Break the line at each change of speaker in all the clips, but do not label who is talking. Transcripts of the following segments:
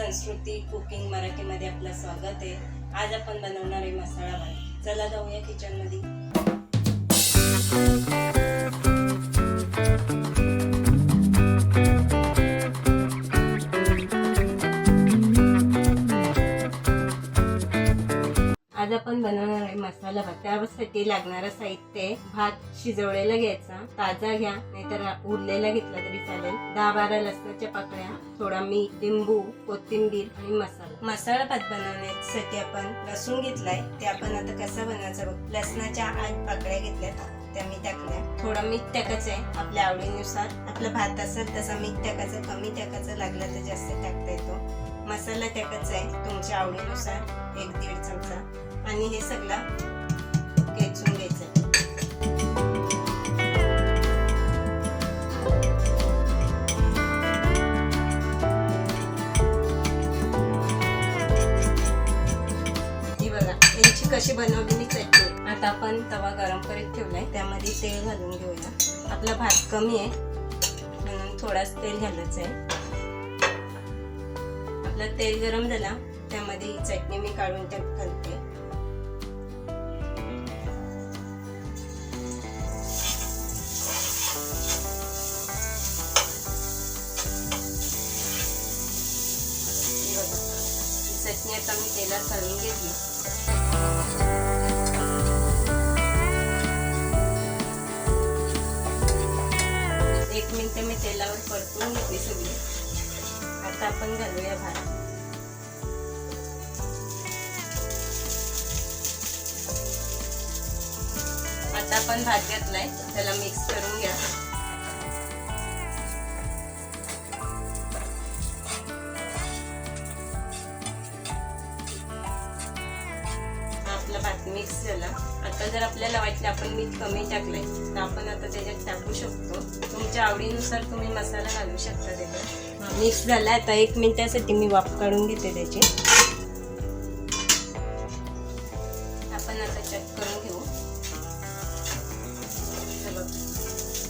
संस्कृती कुकिंग मराठीमध्ये आपलं स्वागत आहे. आज आपण बनवणार आहे मसाला भात. चला जाऊया किचनमध्ये आज आपण बनवणार आहे मसाला भात. त्यासाठी लागणारं साहित्य आहे. भात शिजवलेला घ्यायचा. ताजा घ्या. नाहीतर उरलेला घेतला तरी चालेल. दहा बारा लसणाच्या पाकळ्या थोडा मीठ लिंबू कोथिंबीर आणि मसाला. मसाला भात बनवण्यासाठी आपण लसूण घेतलाय. ते आपण आता कसा बनवायचा बघ. लसणाच्या आठ पाकळ्या घेतल्यात. त्या मी टाकल्या. थोडं मीठ टाकायचं आहे आपल्या आवडीनुसार. आपला भात असेल तसा मीठ टाकायचं. कमी टाकायचं. लागलं तर जास्त टाकता येतो. मसाला टाकायचा आहे तुमच्या आवडीनुसार. एक दीड चमचा. आणि हे सगळं खेचून घ्यायचं बघा यांची कशी बनवलेली चटणी. आता आपण तवा गरम करीत ठेवलाय त्यामध्ये तेल घालून घेऊया. आपला भात कमी आहे म्हणून थोडाच तेल घालायचं आहे. आपलं तेल गरम झाला त्यामध्ये ही चटणी मी काढून त्यात घालते. ही आता मी तेलात काढून घेतली. एक मिनिट मी तेलावर परतून घेतली सगळी. आता आपण घालूया भात. आता आपण भात घातलाय त्याला मिक्स करून घ्या. आपला भात मिक्स झाला. आता जर आपल्याला वाटलं आपण मीठ कमी टाकलंय तर आपण आता त्याच्यात टाकू शकतो. तुमच्या आवडीनुसार तुम्ही मसाला घालू शकता त्याच्यात. मिक्स झाला आता एक मिनिटासाठी मी वाफ काढून घेते त्याची. आपण आता चेक करून घेऊ.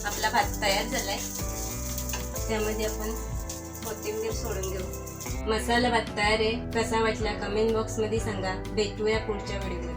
आपला भात तयार झालाय. त्यामध्ये आपण कोथिंबीर सोडून घेऊ मसाला भात तयार आहे कसा वाटला कमेंट बॉक्समध्ये सांगा. भेटूया पुढच्या व्हिडिओ